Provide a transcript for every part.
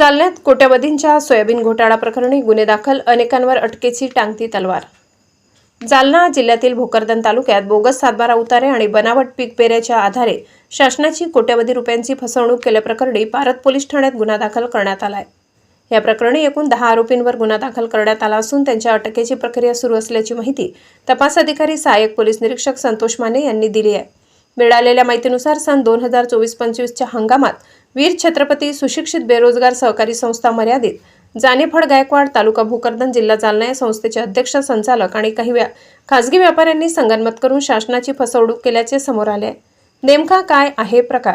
जालन्यात कोट्यवधींच्या सोयाबीन घोटाळा प्रकरणी गुन्हे दाखल अनेकांवर अटकेची टांगती तलवार. जालना जिल्ह्यातील भोकरदन तालुक्यात बोगस सातबारा उतारे आणि बनावट पीक पेऱ्याच्या आधारे शासनाची कोट्यवधी रुपयांची फसवणूक केल्याप्रकरणी पारत पोलीस ठाण्यात गुन्हा दाखल करण्यात आलाय. या प्रकरणी एकूण दहा आरोपींवर गुन्हा दाखल करण्यात आला असून त्यांच्या अटकेची प्रक्रिया सुरू असल्याची माहिती तपास अधिकारी सहाय्यक पोलीस निरीक्षक संतोष माने यांनी दिली आहे. मिळालेल्या माहितीनुसार सन दोन हजार चोवीस पंचवीसच्या हंगामात वीर छत्रपती सुशिक्षित बेरोजगार सहकारी संस्था मर्यादित जानेफळ गायकवाड तालुका भोकरदन जिल्हा जालना या संस्थेचे अध्यक्ष संचालक आणि काही व्या खासगी व्यापाऱ्यांनी संगनमत करून शासनाची फसवणूक केल्याचे समोर आले नेमका काय आहे प्रकार?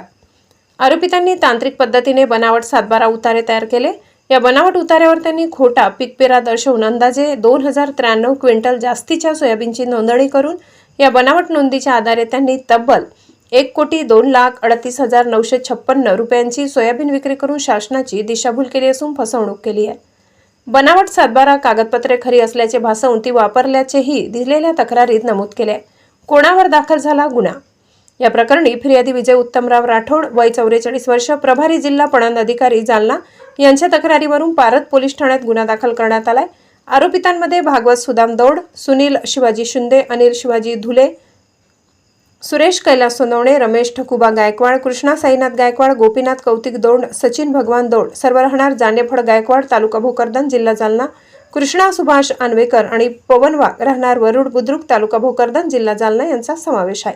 आरोपितांनी तांत्रिक पद्धतीने बनावट सातबारा उतारे तयार केले. या बनावट उतार्यावर त्यांनी खोटा पीकपेरा दर्शवून अंदाजे दोन हजार त्र्याण्णव क्विंटल जास्तीच्या सोयाबीनची नोंदणी करून या बनावट नोंदीच्या आधारे त्यांनी तब्बल एक कोटी दोन लाख अडतीस हजार नऊशे छप्पन्न रुपयांची सोयाबीन विक्री करून शासनाची दिशाभूल केली असून फसवणूक केली आहे. बनावट सातबारा कागदपत्रे खरी असल्याचे भासवून ती वापरल्याचेही दिलेल्या तक्रारीत नमूद केले आहे. कोणावर दाखल झाला गुन्हा? या प्रकरणी फिर्यादी विजय उत्तमराव राठोड वय चौवेचाळीस वर्ष प्रभारी जिल्हा पणन अधिकारी जालना यांच्या तक्रारीवरून पारत पोलीस ठाण्यात गुन्हा दाखल करण्यात आलाय. आरोपितांमध्ये भागवत सुदाम दौड सुनील शिवाजी शिंदे अनिल शिवाजी धुले सुरेश कैलास सोनवणे रमेश ठकुबा गायकवाड कृष्णा साईनाथ गायकवाड गोपीनाथ कौतिक दौंड सचिन भगवान दौड सर्व राहणार जानेफळ गायकवाड तालुका भोकरदन जिल्हा जालना कृष्णा सुभाष आनवेकर आणि पवन वाघ राहणार वरुड बुद्रुक तालुका भोकरदन जिल्हा जालना यांचा समावेश आहे.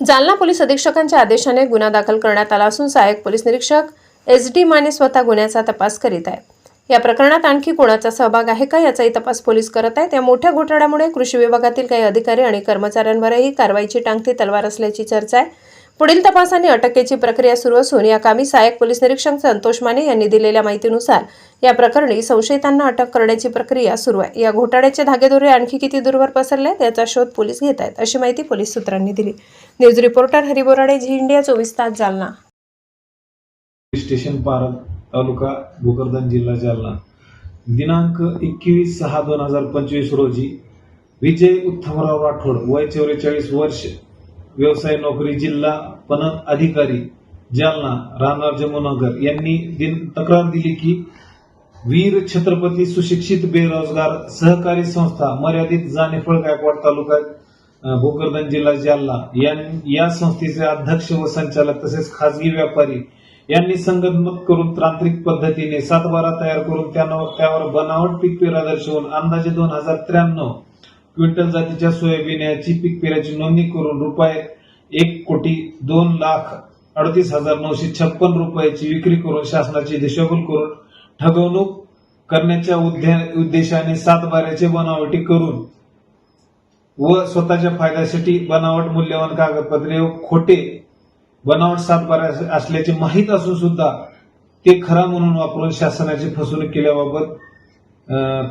जालना पोलीस अधीक्षकांच्या आदेशाने गुन्हा दाखल करण्यात आला असून सहाय्यक पोलीस निरीक्षक एस डी माने स्वतः गुन्ह्याचा तपास करीत आहे या प्रकरणात आणखी कोणाचा सहभाग आहे का याचाही तपास पोलीस करत आहेत. या मोठ्या घोटाळ्यामुळे कृषी विभागातील काही अधिकारी आणि कर्मचाऱ्यांवरही कारवाईची टांगती तलवार असल्याची चर्चा आहे. पुढील तपासाने अटकेची प्रक्रिया सुरू असून या कामी सहाय्यक पोलीस निरीक्षक संतोष माने यांनी दिलेल्या माहितीनुसार या प्रकरणी संशयितांना अटक करण्याची प्रक्रिया सुरू आहे. या घोटाळ्याचे धागेदोरे आणखी किती दूरवर पसरले याचा शोध पोलीस घेत आहेत अशी माहिती पोलीस सूत्रांनी दिली. News reporter Hari Borade Zee India चोवीस तास जालना. स्टेशन पार तालुका भोकरदन जिल्हा जालना. दिनांक एकवीस सहा दोन हजार पंचवीस रोजी विजय उत्तमराव राठोड वय चौवेचाळीस वर्ष व्यवसाय नोकरी जिल्हा पणन अधिकारी जालना राहणार जमुनगर यांनी दिन तक्रार दिली की वीर छत्रपती सुशिक्षित बेरोजगार सहकारी संस्था मर्यादित जानेफळ गायकवाड तालुका भोकरदन जिल्हा जालना या संस्थेचे अध्यक्ष व संचालक तसेच खासगी व्यापारी यांनी संगतमत करून तांत्रिक पद्धतीने सातबारा तयार करून त्यावर त्यावर बनावट पीक पेरा दर्शवून अंदाजे दोन हजार त्र्याण्णव क्विंटल जातीच्या सोयाबीन याची पीक पेराची नोंदणी करून रुपये एक कोटी दोन लाख अडतीस हजार नऊशे छप्पन रुपयाची विक्री करून शासनाची दिशाभूल करून ठगवणूक करण्याच्या उद्देशाने सातबाऱ्याचे बनावटी करून व स्वतःच्या फायद्यासाठी बनावट मूल्यवान कागदपत्रे व खोटे बनावट सातबारा असल्याचे माहीत असून सुद्धा ते खरा म्हणून वापरून शासनाची फसवणूक केल्याबाबत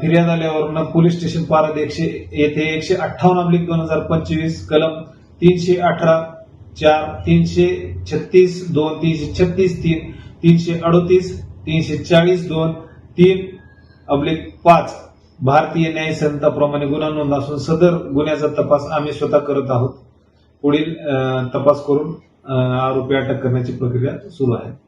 फिर्याद आल्यावरून पोलीस स्टेशन पारद एकशे येथे एकशे अठ्ठावन्न अब्लिक दोन हजार पंचवीस कलम तीनशे अठरा चार तीनशे छत्तीस दोन तीनशे छत्तीस तीन तीनशे अडोतीस तीनशे चाळीस दोन तीन अब्लिक पाच. भारतीय न्याय संहिताप्रमाणे गुन्हा नोंद असून सदर गुन्ह्याचा तपास आम्ही स्वतः करत आहोत. पुढील तपास करून आरोपी अटक करण्याची प्रक्रिया सुरू आहे.